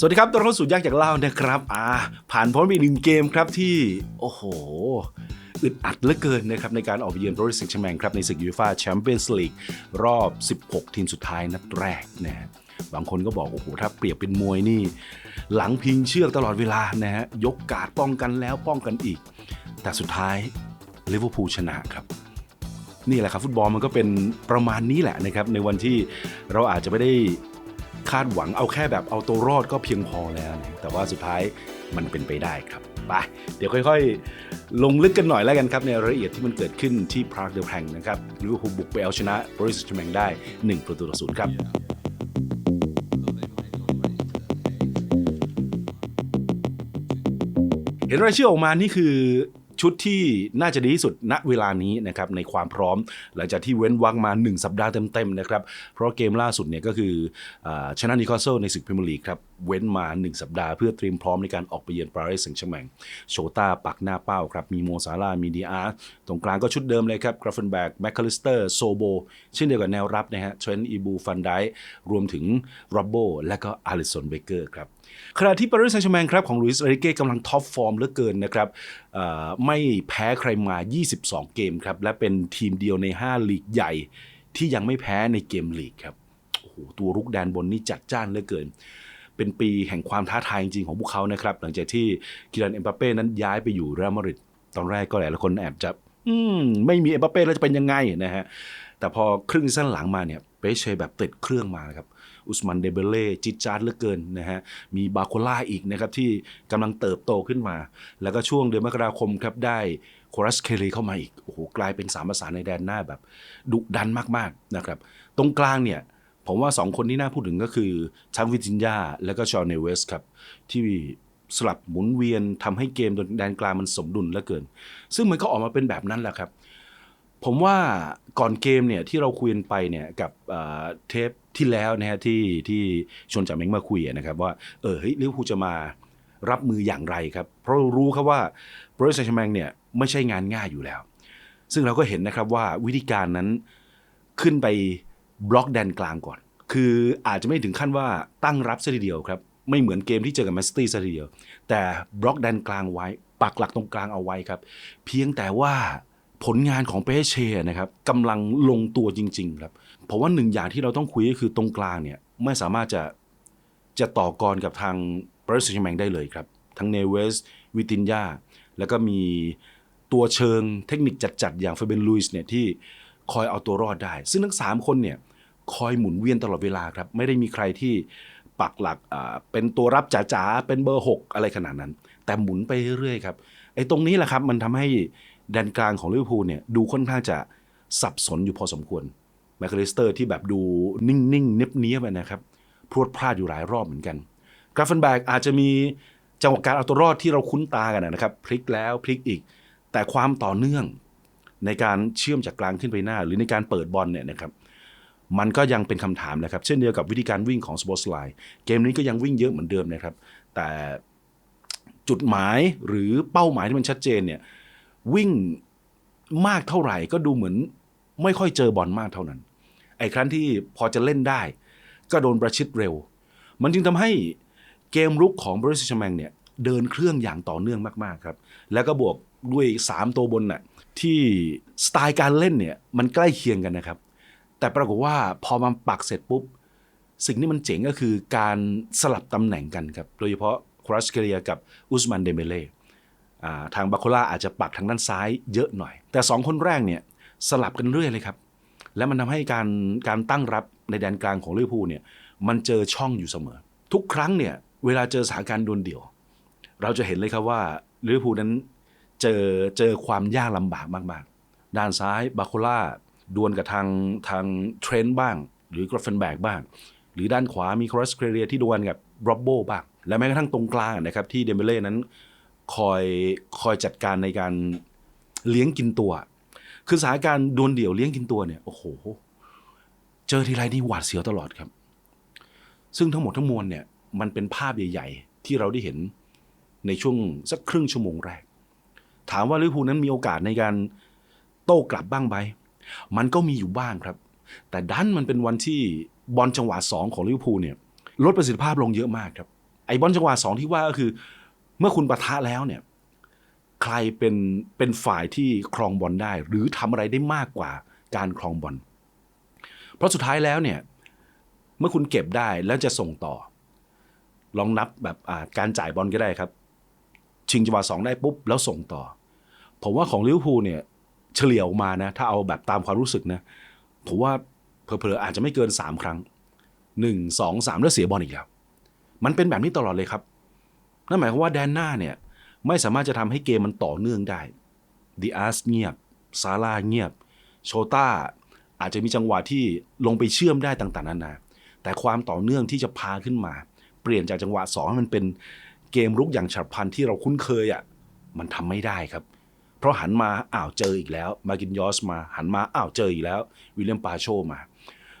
สวัสดีครับต้อนรับเข้าสู่ยากจากเล่านะครับอ่าผ่านพ้นไปอีกหนึ่งเกมครับที่ โอ้โหอึดอัดเหลือเกินนะครับในการออกไปเยือนบริสิทธิ์แชมงครับในศึกยูฟ่าแชมเปี้ยนส์ลีกรอบ 16 ทีมสุดท้ายนัดแรกนะฮะบางคนก็บอก โอ้โห ถ้าเปรียบเป็นมวยนี่ หลังพิงเชือกตลอดเวลานะฮะยกกาดป้องกันแล้วป้องกันอีก แต่สุดท้ายลิเวอร์พูลชนะครับนี่แหละครับฟุตบอลมันก็เป็นประมาณนี้แหละนะครับในวันที่เราอาจจะไม่ได้ คาดหวังเอาแค่แบบเอาตัวรอดก็เพียงพอแล้วนะแต่ว่าสุดท้ายมันเป็นไปได้ครับไปเดี๋ยวค่อยๆ ลงลึกกันหน่อยแล้วกันครับ ในรายละเอียดที่มันเกิดขึ้นที่พรากเดลแพงนะครับลิเวอร์พูลบุกไปเอาชนะบริสแมงได้ 1 ประตูต่อศูนย์ครับเห็นรายชื่อออกมานี่คือ ชุดที่น่าจะดีที่สุดณเวลานี้นะครับในความพร้อม หลังจากที่เว้นวักมา 1 สัปดาห์เต็มๆนะครับเพราะเกมล่าสุดเนี่ยก็คืออชนะนิคาสเซลในศึกพรีเมียร์ลีกครับเว้นมา 1 สัปดาห์เพื่อเตรียมพร้อมในการออกไปเยือนปารีสแซงต์แชร์แมงโชต้าปักหน้าเป้าครับมีโมซาลามีดีอาร์ตรงกลางก็ชุดเดิมเลยครับกราฟเฟนแบกแมคคาลิสเตอร์โซโบเช่นเดียวกับแนวรับนะฮะเทรนต์อีบูฟันไดรวมถึงโรบโบและก็อาริสันเบเกอร์ครับ ขณะที่ปารีสแซงต์แชร์แมงครับของลุยส์เรเก้กำลังท็อปฟอร์มเหลือเกินนะครับไม่แพ้ใครมา 22 เกมครับ และเป็นทีมเดียวใน 5 ลีกใหญ่ ที่ยังไม่แพ้ในเกมลีกครับโอ้โหตัวรุกแดนบนนี่จัดจ้านเหลือเกิน เป็นปีแห่งความท้าทายจริงๆของพวกเขานะครับ หลังจากที่กิรันเอ็มบัปเป้นั้นย้ายไปอยู่เรอัลมาดริดตอนแรกก็หลายคนแอบจะอืมไม่มีเอ็มบัปเป้แล้วจะเป็นยังไงนะฮะแต่พอครึ่งซีซั่นหลังมาเนี่ยเปเช่แบบติดเครื่องมาครับ อุสมันเดเบเล่จิตจาร์ดเหลือเกินนะฮะมีบาโคล่าอีกนะครับที่กำลังเติบโตขึ้นมา แล้วก็ช่วงเดือนมกราคมครับได้โครัสเคลีเข้ามาอีกโอ้โหกลายเป็นสามภาษาในแดนหน้าแบบดุดันมากๆนะครับตรงกลางเนี่ยผมว่าสองคนที่น่าพูดถึงก็คือทั้งวิจินยาและก็ชอนเนเวสครับที่สลับหมุนเวียนทำให้เกมแดนกลางมันสมดุลเหลือเกิน ซึ่งมันก็ออกมาเป็นแบบนั้นแหละครับ ผมว่าก่อนเกมเนี่ยที่เราคุยกันไปเนี่ยกับเทป ที่แล้วนะฮะที่ที่ชวนจากเม้งมาคุยนะครับว่าเออเฮ้ยลิเวอร์พูลจะมารับมืออย่างไรครับ เพราะรู้ครับว่าบริษัทแมงเนี่ยไม่ใช่งานง่ายอยู่แล้ว ซึ่งเราก็เห็นนะครับว่าวิธีการนั้นขึ้นไปบล็อกแดนกลางก่อน คืออาจจะไม่ถึงขั้นว่าตั้งรับซะทีเดียวครับ ไม่เหมือนเกมที่เจอกับแมนซิตี้ซะทีเดียว แต่บล็อกแดนกลางไว้ ปักหลักตรงกลางเอาไว้ครับ เพียงแต่ว่าผลงานของเปเช่นะครับกำลังลงตัวจริง ๆ ครับ เพราะว่าหนึ่งอย่างที่เราต้องคุยก็คือตรงกลางเนี่ยไม่สามารถจะจะต่อกรกับทางบริษัทแมงได้เลยครับ ทั้งเนเวสวิตินยาแล้วก็มีตัวเชิงเทคนิคจัดๆ อย่างเฟเบนลุยส์เนี่ยที่คอยเอาตัวรอดได้ ซึ่งทั้ง 3 คนเนี่ยคอยหมุนเวียนตลอดเวลาครับ ไม่ได้มีใครที่ปักหลักอ่าเป็นตัวรับจ๋าๆ เป็นเบอร์ 6 อะไรขนาดนั้น แต่หมุนไปเรื่อยๆครับไอ้ตรงนี้แหละครับมันทำให้แดนกลางของลิเวอร์พูลเนี่ยดูค่อนข้างจะสับสนอยู่พอสมควร แมคคาลิสเตอร์ที่แบบดูนิ่งๆเนียบๆอะนะครับพรวดพลาดอยู่หลายรอบเหมือนกันกราฟเฟนแบกอาจจะมีจังหวะการเอาตัวรอดที่เราคุ้นตากันนะครับ พลิกแล้วพลิกอีก แต่ความต่อเนื่องในการเชื่อมจากกลางขึ้นไปหน้า หรือในการเปิดบอลเนี่ยนะครับมันก็ยังเป็นคำถามนะครับ เช่นเดียวกับวิธีการวิ่งของสปอร์ตไลน์เกมนี้ก็ยังวิ่งเยอะเหมือนเดิมนะครับ แต่จุดหมายหรือเป้าหมายที่มันชัดเจนเนี่ยวิ่งมากเท่าไหร่ก็ดูเหมือนไม่ค่อยเจอบอลมากเท่านั้น ไอ้ครั้นที่พอจะเล่นได้ ก็โดนประชิดเร็ว มันจึงทำให้เกมรุกของบริษัทแมงเนี่ยเดินเครื่องอย่างต่อเนื่องมากๆครับ แล้วก็บวกด้วย 3 ตัวบนน่ะที่สไตล์การเล่นเนี่ยมันใกล้เคียงกันนะครับ แต่ปรากฏว่าพอมันปักเสร็จปุ๊บ สิ่งที่มันเจ๋งก็คือการสลับตำแหน่งกันครับ โดยเฉพาะครัสเคเรียกับอุสมันเดเมเล่ทางบาโคล่าอาจจะปักทางด้านซ้ายเยอะหน่อย แต่ 2 คนแรกเนี่ยสลับกันเรื่อยเลยครับ และมันทำให้การการตั้งรับในแดนกลางของลิเวอร์พูลเนี่ยมันเจอช่องอยู่เสมอ ทุกครั้งเนี่ยเวลาเจอสถานการณ์ดวลเดี่ยว เราจะเห็นเลยครับว่าลิเวอร์พูลนั้นเจอเจอความยากลำบากมากๆ ด้านซ้ายบาโคล่าดวลกับทางทางเทรนต์บ้าง หรือกราฟเฟนแบกบ้าง หรือด้านขวามีครอสเคเรียที่ดวลกับโรบโบบ้าง และแม้กระทั่งตรงกลางนะครับที่เดมเบเล่นั้นคอยคอยจัดการในการเลี้ยงกินตัว คือสถานการณ์ดวลเดี่ยวเลี้ยงกินตัวเนี่ยโอ้โหเจอทีไรนี่หวาดเสียวตลอดครับ ซึ่งทั้งหมดทั้งมวลเนี่ยมันเป็นภาพใหญ่ ๆ ที่เราได้เห็นในช่วงสักครึ่งชั่วโมงแรก ถามว่าลิเวอร์พูลนั้นมีโอกาสในการโต้กลับบ้างไหมมันก็มีอยู่บ้างครับ แต่ดันมันเป็นวันที่บอลจังหวะสองของลิเวอร์พูลเนี่ยลดประสิทธิภาพลงเยอะมากครับไอ้บอลจังหวะสองที่ว่าก็คือ เมื่อคุณปะทะแล้วเนี่ย ใครเป็นเป็นฝ่ายที่ครองบอลได้ หรือทำอะไรได้มากกว่าการครองบอลเพราะสุดท้ายแล้วเนี่ยเมื่อคุณเก็บได้แล้วจะส่งต่อ ลองนับแบบการจ่ายบอลก็ได้ครับ ชิงจังหวะสองได้ปุ๊บแล้วส่งต่อ ผมว่าของลิเวอร์พูลเนี่ยเฉลี่ยออกมานะถ้าเอาแบบตามความรู้สึกนะผมว่าเผลอๆอาจจะไม่เกินสามครั้งหนึ่งสองสามแล้วเสียบอลอีกแล้ว มันเป็นแบบนี้ตลอดเลยครับ นั่นหมายความว่าแดนหน้าเนี่ย ไม่สามารถจะทำให้เกมมันต่อเนื่องได้ดีอาสเงียบซาร่าเงียบ โชต้าอาจจะมีจังหวะที่ลงไปเชื่อมได้ต่างๆนานาแต่ความต่อเนื่องที่จะพาขึ้นมา เปลี่ยนจากจังหวะสองให้มันเป็นเกมรุกอย่างฉับพลันที่เราคุ้นเคยอะ่ะมันทำไม่ได้ครับ เพราะหันมาอ้าวเจออีกแล้ว มากินยอสมา หันมาอ้าวเจออีกแล้ว วิลเลียมปาโชมา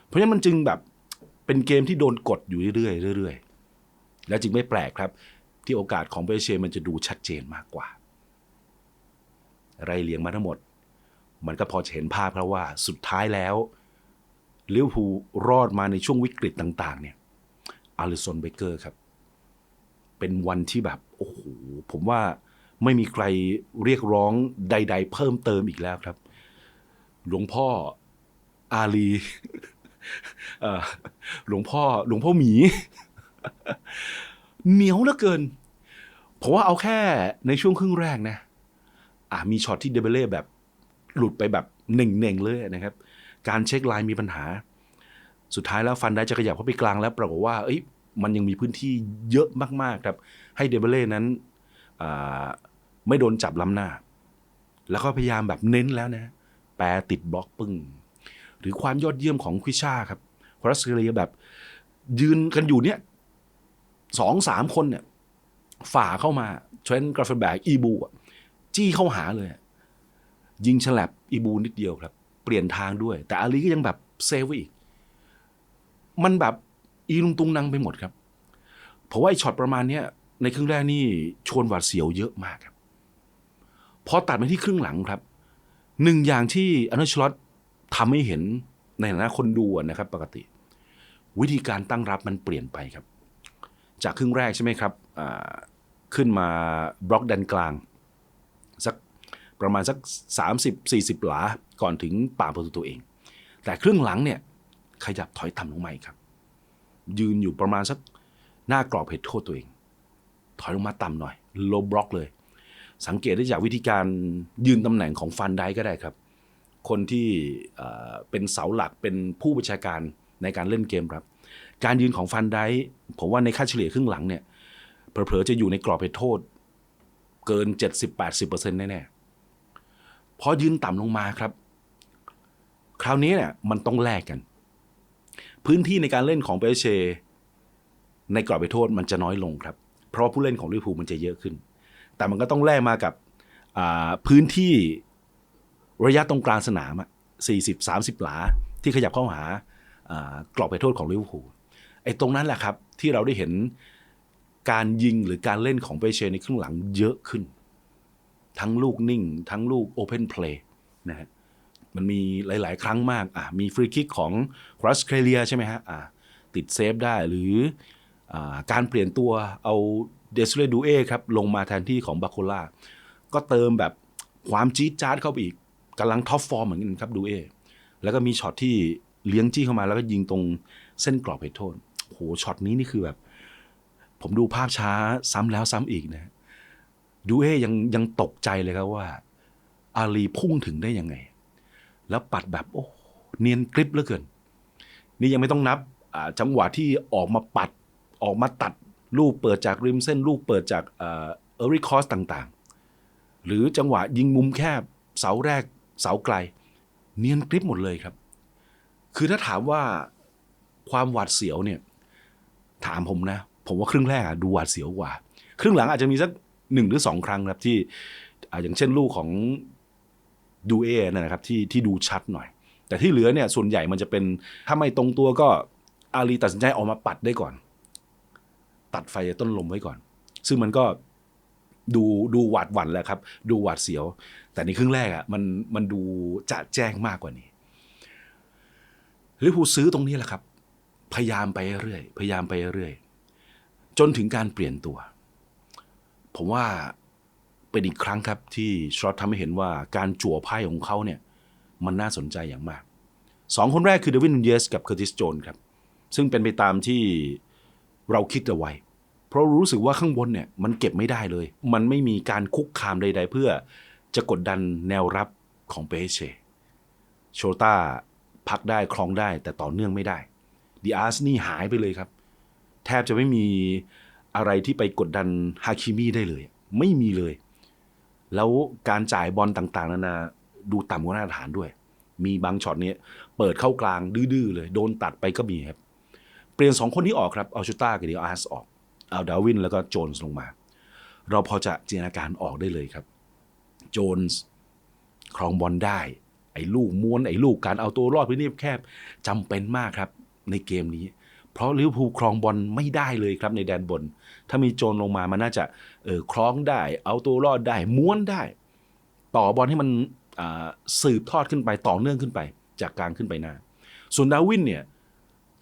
เพราะฉะนั้นมันจึงแบบเป็นเกมที่โดนกดอยู่เรื่อยๆเรื่อยๆ และจึงไม่แปลกครับ ที่โอกาสของเปเชมันจะดูชัดเจนมากกว่า ไรเลียงมาทั้งหมด มันก็พอจะเห็นภาพแล้วว่าสุดท้ายแล้วลิเวอร์พูลรอดมาในช่วงวิกฤตต่าง ๆ เนี่ยอาริสันเบเกอร์ครับ เป็นวันที่แบบ โอ้โห ผมว่าไม่มีใครเรียกร้องใด ๆ เพิ่มเติมอีกแล้วครับ หลวงพ่ออาลีหลวงพ่อหลวงพ่อหมี เหนียวเหลือเกินผมว่าเอาแค่ในช่วงครึ่งแรกนะ อะมีช็อตที่เดเบเล่แบบหลุดไปแบบเน่งๆเลยนะครับ การเช็คลน์มีปัญหา สุดท้ายแล้วฟันได้จะขยับเข้าไปกลางแล้วปรากฏว่า เอ้ยมันยังมีพื้นที่เยอะมากๆครับ ให้เดเบเล่นั้นไม่โดนจับล้ำหน้า แล้วก็พยายามแบบเน้นแล้วนะ แปรติดบล็อกปึ้ง หรือความยอดเยี่ยมของควิชาครับครัสเลียแบบยืนกันอยู่เนี่ย สองสามคนเนี่ย ฝ่าเข้ามาเทรนต์กราฟเฟนแบกอีบูอะจี้เข้าหาเลย ยิงฉลับอีบูนิดเดียวครับ เปลี่ยนทางด้วย แต่อาลีก็ยังแบบเซฟไว้อีก มันแบบอีลุงตุงนังไปหมดครับเพราะว่าไอ้ช็อตประมาณเนี้ยในครึ่งแรกนี่ชวนหวาดเสียวเยอะมากครับ พอตัดมาที่ครึ่งหลังครับ หนึ่งอย่างที่อนุชลอตทำให้เห็นในฐานะคนดูนะครับ ปกติ วิธีการตั้งรับมันเปลี่ยนไปครับ จากครึ่งแรกใช่ไหมครับขึ้นมาบล็อกดันกลาง สักประมาณสัก 30-40 หลาก่อนถึงป่าประตูตัวเอง แต่ครึ่งหลังเนี่ยขยับถอยต่ำลงมาอีกครับ ยืนอยู่ประมาณสักหน้ากรอบเพจโทษตัวเอง ถอยลงมาต่ำหน่อยโลบล็อกเลย สังเกตได้จากวิธีการยืนตำแหน่งของฟันได้ก็ได้ครับ คนที่เอ่อเป็นเสาหลักเป็นผู้บัญชาการในการเล่นเกมครับ การยืนของฟันได้ผมว่าในค่าเฉลี่ยครึ่งหลังเนี่ยเผลอๆจะอยู่ในกรอบเพจโทษ เกิน 70-80%แน่ๆพอยืนต่ำลงมาครับ คราวนี้เนี่ยมันต้องแลกกัน พื้นที่ในการเล่นของเปเช ในกรอบไปโทษมันจะน้อยลงครับ เพราะผู้เล่นของลิเวอร์พูลมันจะเยอะขึ้น แต่มันก็ต้องแลกมากับพื้นที่ระยะตรงกลางสนามอะ40 30 หลาที่ขยับเข้าหากรอบไปโทษของลิเวอร์พูล ไอ้ตรงนั้นแหละครับ ที่เราได้เห็นการยิงหรือการเล่นของเปเชในครึ่งหลังเยอะขึ้น ทั้งลูกนิ่ง ทั้งลูกโอเพนเพลย์นะฮะมันมีหลาย ๆ ครั้งมากอะมีฟรีคิกของครัสเคเลียใช่ไหมฮะอะติดเซฟได้หรืออการเปลี่ยนตัวเอาเดซเลดูเอครับ ลงมาแทนที่ของบาโคล่าก็เติมแบบความจี๊ดจ๊าดเข้าไปอีกกำลังท็อปฟอร์มเหมือนกันครับดูเอแล้วก็มีช็อตที่เลี้ยงจี้เข้ามาแล้วก็ยิงตรงเส้นกรอบเพชรโทษ หช็อตนี้นี่คือแบบ ผมดูภาพช้าซ้ำแล้วซ้ำอีกนะดูเอยังยังตกใจเลยครับว่า อาลีพุ่งถึงได้ยังไง แล้วปัดแบบโอ้โหเนียนกริบเหลือเกิน นี่ยังไม่ต้องนับจังหวะที่ออกมาปัดออกมาตัดลูกเปิดจากริมเส้นลูกเปิดจากเออริคอสต่างๆ หรือจังหวะยิงมุมแคบ เสาแรกเสาไกล เนียนกริบหมดเลยครับ คือถ้าถามว่าความหวาดเสียวเนี่ย ถามผมนะ ผมว่าครึ่งแรกอะดูหวาดเสียวกว่า ครึ่งหลังอาจจะมีสักหนึ่งหรือสองครั้งครับที่อ่าอย่างเช่นลูกของดูเอนะครับที่ที่ดูชัดหน่อย แต่ที่เหลือเนี่ยส่วนใหญ่มันจะเป็นถ้าไม่ตรงตัวก็อาลีตัดสินใจออกมาปัดได้ก่อน ตัดไฟต้นลมไว้ก่อน ซึ่งมันก็ดูดูหวาดหวั่นแหละครับ ดูหวาดเสียว แต่ในครึ่งแรกอะ่ะมันมันดูจะแจ้งมากกว่านี้ลิเวอร์พูลซื้อตรงนี้แหละครับ พยายามไปเรื่อยพยายามไปเรื่อยจนถึงการเปลี่ยนตัว ผมว่าเป็นอีกครั้งครับที่ชอตทำให้เห็นว่าการจั่วไพ่ของเขาเนี่ยมันน่าสนใจอย่างมากสองคนแรกคือเดวินนูเยสกับเคอร์ติสโจนครับ ซึ่งเป็นไปตามที่เราคิดเอาไว้ เพราะรู้สึกว่าข้างบนเนี่ยมันเก็บไม่ได้เลย มันไม่มีการคุกคามใด ๆ เพื่อจะกดดันแนวรับของเปเชโชต้าพักได้ครองได้แต่ต่อเนื่องไม่ได้ ดีอาร์สนี่หายไปเลยครับ แทบจะไม่มีอะไรที่ไปกดดันฮาคิมีได้เลย ไม่มีเลย แล้วการจ่ายบอลต่างๆ นานาดูต่ำกว่ามาตรฐานด้วย มีบางช็อตเนี้ยเปิดเข้ากลางดื้อๆเลย โดนตัดไปก็มีครับ เปลี่ยนสองคนที่ออกครับเอาชูต้ากับดีอาร์สออก เอาดาวินแล้วก็โจนส์ลงมา เราพอจะจินตนาการออกได้เลยครับ โจนส์ครองบอลได้ไอ้ลูกม้วนไอ้ลูกการเอาตัวรอดพื้นที่แคบจำเป็นมากครับ ในเกมนี้ เพราะลิเวอร์พูลครองบอลไม่ได้เลยครับในแดนบน ถ้ามีโจนลงมามันน่าจะเออคล้องได้ เอาตัวรอดได้ม้วนได้ ต่อบอลให้มันสืบทอดขึ้นไปต่อเนื่องขึ้นไป จากกลางขึ้นไปหน้า ส่วนดาวินเนี่ย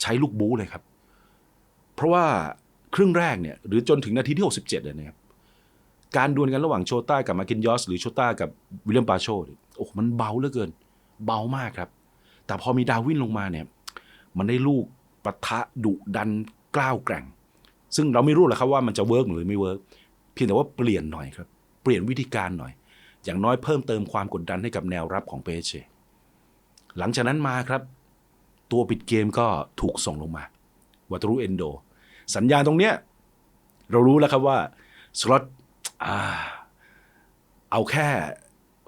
ใช้ลูกบู๊เลยครับ เพราะว่าครึ่งแรกเนี่ยหรือจนถึงนาทีที่ 67เลยนะครับการดวลกันระหว่างโชต้ากับมาร์กินยอสหรือโชต้ากับวิลเลียมปาโชโอ้มันเบาเหลือเกิน เบามากครับ แต่พอมีดาวินลงมาเนี่ย มันได้ลูกปะทะดุดันกล้าวแกร่ง ซึ่งเราไม่รู้หรอกครับว่ามันจะเวิร์กหรือไม่เวิร์กเพียงแต่ว่าเปลี่ยนหน่อยครับเปลี่ยนวิธีการหน่อย อย่างน้อยเพิ่มเติมความกดดันให้กับแนวรับของเปเชหลังจากนั้นมาครับ ตัวปิดเกมก็ถูกส่งลงมาวัตรุเอนโด สัญญาณตรงเนี้ยเรารู้แล้วครับว่าสล็อตเอาแค่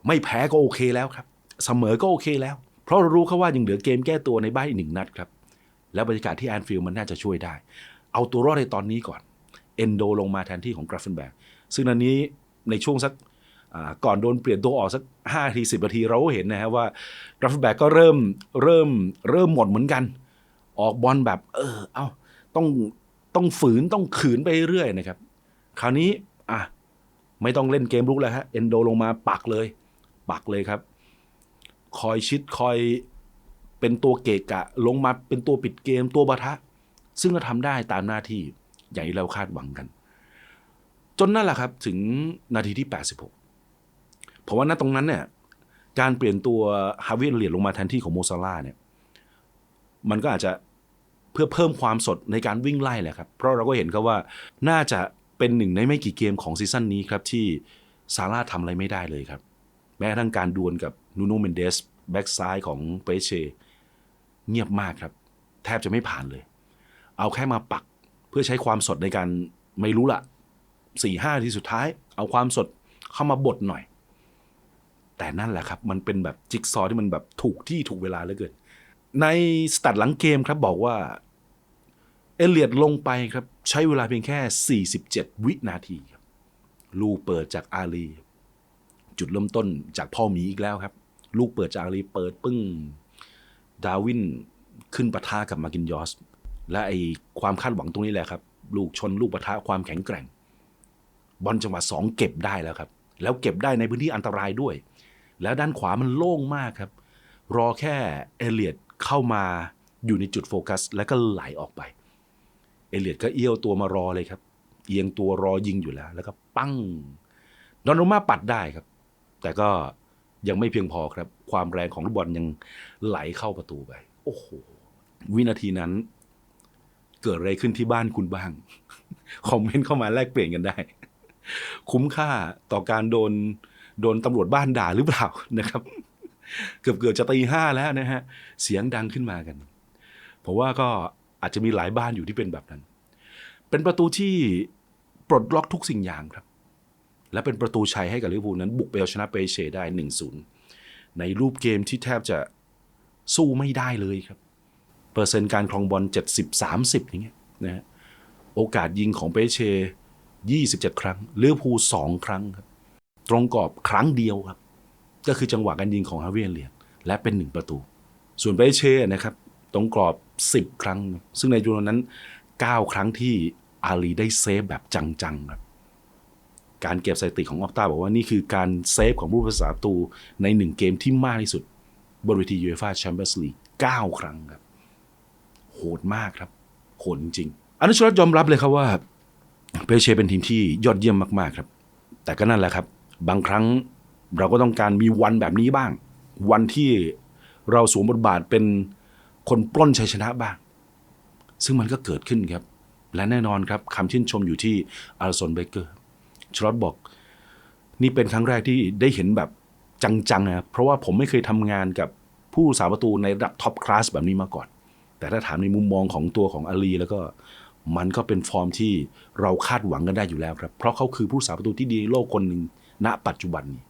ไม่แพ้ก็โอเคแล้วครับ เสมอก็โอเคแล้ว เพราะเรารู้ครับว่ายังเหลือเกมแก้ตัวในบ้านอีกหนึ่งนัดครับ แล้วบรรยากาศที่แอนฟิลด์มันน่าจะช่วยได้ เอาตัวรอดในตอนนี้ก่อน เอนโดลงมาแทนที่ของกราฟเฟนแบกซึ่งนันนี้ในช่วงสักก่อนโดนเปลี่ยนตัวออกสักห้าทีสิบนาทีเราก็เห็นนะฮะว่ากราฟเฟนแบกก็เริ่มเริ่มเริ่มหมดเหมือนกัน ออกบอลแบบ เออ เอาต้องต้องฝืนต้องขืนไปเรื่อยนะครับ คราวนี้อะไม่ต้องเล่นเกมลุกแล้วฮะเอนโดลงมาปักเลย ปักเลยครับ คอยชิดคอย เป็นตัวเกะกะ ลงมาเป็นตัวปิดเกมตัวบะทะ ซึ่งก็ทำได้ตามหน้าที่อย่างที่เราคาดหวังกัน จนนั่นแหละครับถึงนาทีที่ 86เพราะว่าณตรงนั้นเนี่ยการเปลี่ยนตัวฮาวิเอเลียดลงมาแทนที่ของโมซาลาเนี่ยมันก็อาจจะเพื่อเพิ่มความสดในการวิ่งไล่แหละครับ เพราะเราก็เห็นครับว่าน่าจะเป็นหนึ่งในไม่กี่เกมของซีซั่นนี้ครับที่ซาร่าทำอะไรไม่ได้เลยครับ แม้กระทั่งการดวลกับนูโนเมนเดสแบ็กซ้ายของเปเช เงียบมากครับ แทบจะไม่ผ่านเลย เอาแค่มาปักเพื่อใช้ความสดในการไม่รู้ละสี่ห้าทีสุดท้าย เอาความสดเข้ามาบดหน่อย แต่นั่นแหละครับ มันเป็นแบบจิ๊กซอว์ที่มันแบบถูกที่ถูกเวลาเหลือเกินในสตัดหลังเกมครับบอกว่า เอเลียดลงไปครับ ใช้เวลาเพียงแค่ 47 วินาทีครับ ลูกเปิดจากอาลี จุดเริ่มต้นจากพ่อหมีอีกแล้วครับ ลูกเปิดจากอาลีเปิดปึ้ง ดาวินขึ้นปะทะกับมากินยอส และไอความคาดหวังตรงนี้แหละครับ ลูกชนลูกปะทะความแข็งแกร่ง บอลจังหวะสองเก็บได้แล้วครับ แล้วเก็บได้ในพื้นที่อันตรายด้วย แล้วด้านขวามันโล่งมากครับ รอแค่เอเลียดเข้ามาอยู่ในจุดโฟกัส แล้วก็ไหลออกไป เอเลียดก็เอี้ยวตัวมารอเลยครับ เอียงตัวรอยิงอยู่แล้ว แล้วก็ปั้งดอนโรมาปัดได้ครับ แต่ก็ ยังไม่เพียงพอครับ ความแรงของลูกบอลยังไหลเข้าประตูไป โอ้โห วินาทีนั้น เกิดอะไรขึ้นที่บ้านคุณบ้าง คอมเมนต์เข้ามาแลกเปลี่ยนกันได้ คุ้มค่าต่อการโดนโดนตำรวจบ้านด่าหรือเปล่านะครับ เกือบเกือบจะตีห้าแล้วนะฮะ เสียงดังขึ้นมากันเพราะว่าก็อาจจะมีหลายบ้านอยู่ที่เป็นแบบนั้น เป็นประตูที่ปลดล็อกทุกสิ่งอย่างครับ และเป็นประตูชัยให้กับลิเวอร์พูลนั้นบุกไปเอาชนะเปเชได้ 1-0 ในรูปเกมที่แทบจะสู้ไม่ได้เลยครับ เปอร์เซ็นต์การครองบอล 70-30 อย่างเงี้ยนะฮะโอกาสยิงของเปเช27 ครั้งลิเวอร์พูล2ครั้งครับ ตรงกรอบครั้งเดียวครับ ก็คือจังหวะการยิงของฮาเวียนเลียนและเป็นหนึ่งประตู ส่วนเปเช่นะครับ ตรงกรอบ 10 ครั้ง ซึ่งในจำนวนนั้น 9 ครั้งที่อาลีได้เซฟแบบจังๆครับ การเก็บสถิติของออกต้าบอกว่านี่คือการเซฟของผู้รักษาประตูในหนึ่งเกมที่มากที่สุด บนเวทียูเอฟ่าแชมเปี้ยนส์ลีก9ครั้งครับ โหดมากครับ โหดจริงๆอนุชรัตยอมรับเลยครับว่าเปเชเป็นทีมที่ยอดเยี่ยมมากๆครับ แต่ก็นั่นแหละครับ บางครั้งเราก็ต้องการมีวันแบบนี้บ้าง วันที่เราสวมบทบาทเป็นคนปล้นชัยชนะบ้าง ซึ่งมันก็เกิดขึ้นครับ และแน่นอนครับคำชื่นชมอยู่ที่อาร์ซอนเบเกอร์ ชลอตบอก นี่เป็นครั้งแรกที่ได้เห็นแบบจังๆนะครับเพราะว่าผมไม่เคยทำงานกับผู้สาประตูในระดับท็อปคลาสแบบนี้มาก่อน แต่ถ้าถามในมุมมองของตัวของอาลีแล้วก็มันก็เป็นฟอร์มที่เราคาดหวังกันได้อยู่แล้วครับ เพราะเขาคือผู้สาประตูที่ดีโลกคนหนึ่งณ ปัจจุบันนี้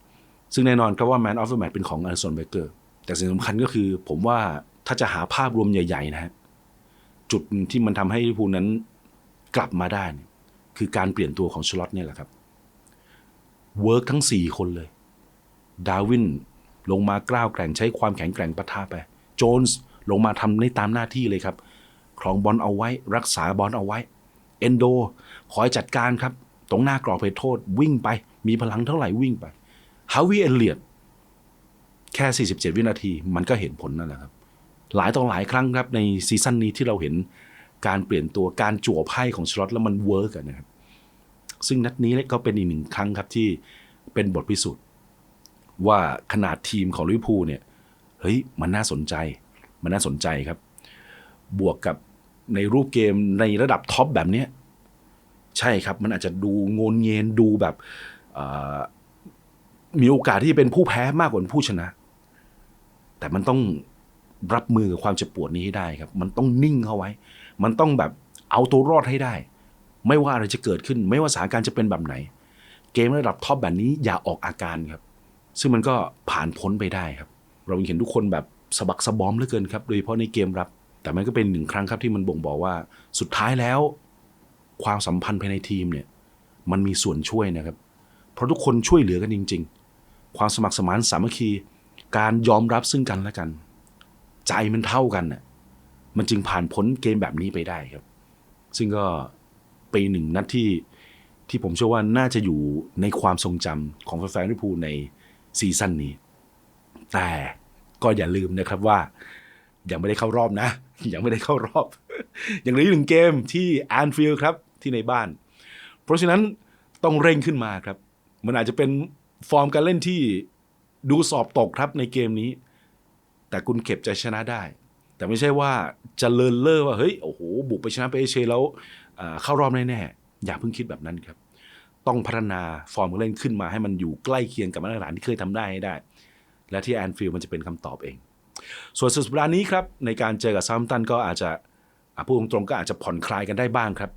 ซึ่งแน่นอนครับว่า Man of the Match เป็นของอาร์ซอนเบเกอร์แต่สิ่งสำคัญก็คือผมว่าถ้าจะหาภาพรวมใหญ่ๆนะฮะจุดที่มันทำให้ลิเวอร์พูลนั้นกลับมาได้ คือการเปลี่ยนตัวของชลอตเนี่ยแหละครับ เวิร์กทั้ง 4 คนเลย ดาวินลงมากล้าวแกร่งใช้ความแข็งแกร่งปะทะไป โจนส์ลงมาทำในตามหน้าที่เลยครับ ครองบอลเอาไว้ รักษาบอลเอาไว้ เอนโดคอยจัดการครับ ตรงหน้ากรอบเขตโทษวิ่งไป มีพลังเท่าไหร่วิ่งไป ฮาวิเอเลียดแค่ 47 วินาที มันก็เห็นผลนั่นแหละครับ หลายต่อหลายครั้งครับในซีซั่นนี้ที่เราเห็นการเปลี่ยนตัวการจั่วไพ่ของสล็อตแล้วมันเวิร์กนะครับ ซึ่งนัดนี้ก็เป็นอีกหนึ่งครั้งครับที่เป็นบทพิสูจน์ว่าขนาดทีมของลิเวอร์พูลเนี่ยเฮ้ยมันน่าสนใจ มันน่าสนใจครับ บวกกับในรูปเกมในระดับท็อปแบบเนี้ยใช่ครับ มันอาจจะดูงนเงนดูแบบมีโอกาสที่จะเป็นผู้แพ้มากกว่าผู้ชนะ แต่มันต้องรับมือกับความเจ็บปวดนี้ให้ได้ครับ มันต้องนิ่งเข้าไว้ มันต้องแบบเอาตัวรอดให้ได้ ไม่ว่าอะไรจะเกิดขึ้น ไม่ว่าสถานการณ์จะเป็นแบบไหน เกมระดับท็อปแบบนี้อย่าออกอาการครับ ซึ่งมันก็ผ่านพ้นไปได้ครับ เราเห็นทุกคนแบบสะบักสะบอมเหลือเกินครับ โดยเฉพาะในเกมรับ แต่มันก็เป็นหนึ่งครั้งครับที่มันบ่งบอกว่าสุดท้ายแล้ว ความสัมพันธ์ภายในทีมเนี่ยมันมีส่วนช่วยนะครับ เพราะทุกคนช่วยเหลือกันจริง ๆ ความสมัครสมานสามัคคี การยอมรับซึ่งกันและกัน ใจมันเท่ากันน่ะมันจึงผ่านพ้นเกมแบบนี้ไปได้ครับ ซึ่งก็ เป็นหนึ่งนัดที่ที่ผมเชื่อว่าน่าจะอยู่ในความทรงจำของแฟนๆลิเวอร์พูลในซีซั่นนี้ แต่ก็อย่าลืมนะครับว่า ยังไม่ได้เข้ารอบนะ ยังไม่ได้เข้ารอบ ยังเหลืออีกหนึ่งเกมที่แอนฟิลด์ครับที่ในบ้าน เพราะฉะนั้นต้องเร่งขึ้นมาครับ มันอาจจะเป็นฟอร์มการเล่นที่ดูสอบตกครับในเกมนี้ แต่คุณเก็บใจชนะได้ แต่ไม่ใช่ว่าจะเลินเล่อว่าเฮ้ยโอ้โหบุกไปชนะไปเอเชแล้ว เข้ารอบแน่ๆอย่าเพิ่งคิดแบบนั้นครับ ต้องพัฒนาฟอร์มการเล่นขึ้นมาให้มันอยู่ใกล้เคียงกับมาตรฐานที่เคยทำได้ให้ได้ และที่แอนฟิลด์มันจะเป็นคำตอบเอง ส่วนสุดสัปดาห์นี้ครับในการเจอกับซัมตันก็อาจจะอะพูดตรงๆก็อาจจะผ่อนคลายกันได้บ้างครับ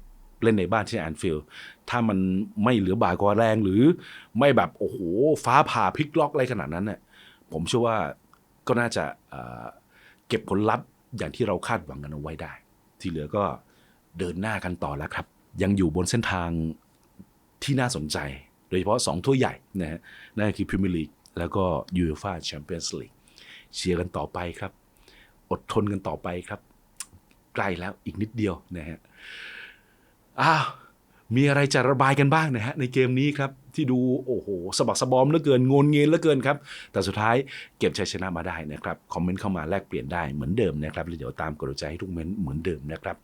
เล่นในบ้านที่แอนฟิลด์ถ้ามันไม่เหลือบากว่าแรงหรือไม่แบบโอ้โหฟ้าผ่าพลิกล็อกอะไรขนาดนั้นเนี่ยผมเชื่อว่าก็น่าจะเอ่อเก็บผลลัพธ์อย่างที่เราคาดหวังกันเอาไว้ได้ ที่เหลือก็ เดินหน้ากันต่อแล้วครับ ยังอยู่บนเส้นทางที่น่าสนใจ โดยเฉพาะ 2 ถ้วยใหญ่นะฮะนั่นคือพรีเมียร์ลีกแล้วก็ยูเอฟ่าแชมเปี้ยนส์ลีกเชียร์กันต่อไปครับ อดทนกันต่อไปครับ ใกล้แล้วอีกนิดเดียวนะฮะอ้าวมีอะไรจะระบายกันบ้างนะฮะในเกมนี้ครับ ที่ดูโอ้โหสะบักสะบอมเหลือเกินงนเงินเหลือเกินครับ แต่สุดท้ายเก็บชัยชนะมาได้นะครับ คอมเมนต์เข้ามาแลกเปลี่ยนได้เหมือนเดิมนะครับแล้วเดี๋ยวตามกดใจให้ทุกเมนต์เหมือนเดิมนะครับ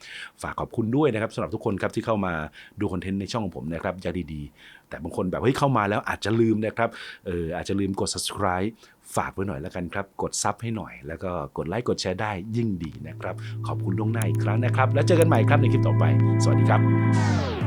ฝากขอบคุณด้วยนะครับสำหรับทุกคนครับที่เข้ามาดูคอนเทนต์ในช่องของผมนะครับอยาดีๆ แต่บางคนแบบเฮ้ยเข้ามาแล้วอาจจะลืมนะครับเอออาจจะลืมกด subscribe ฝากไว้หน่อยแล้วกันครับ กดซับให้หน่อย แล้วก็กดไลค์กดแชร์ได้ยิ่งดีนะครับ ขอบคุณล่วงหน้าอีกครั้งนะครับ แล้วเจอกันใหม่ครับในคลิปต่อไป สวัสดีครับ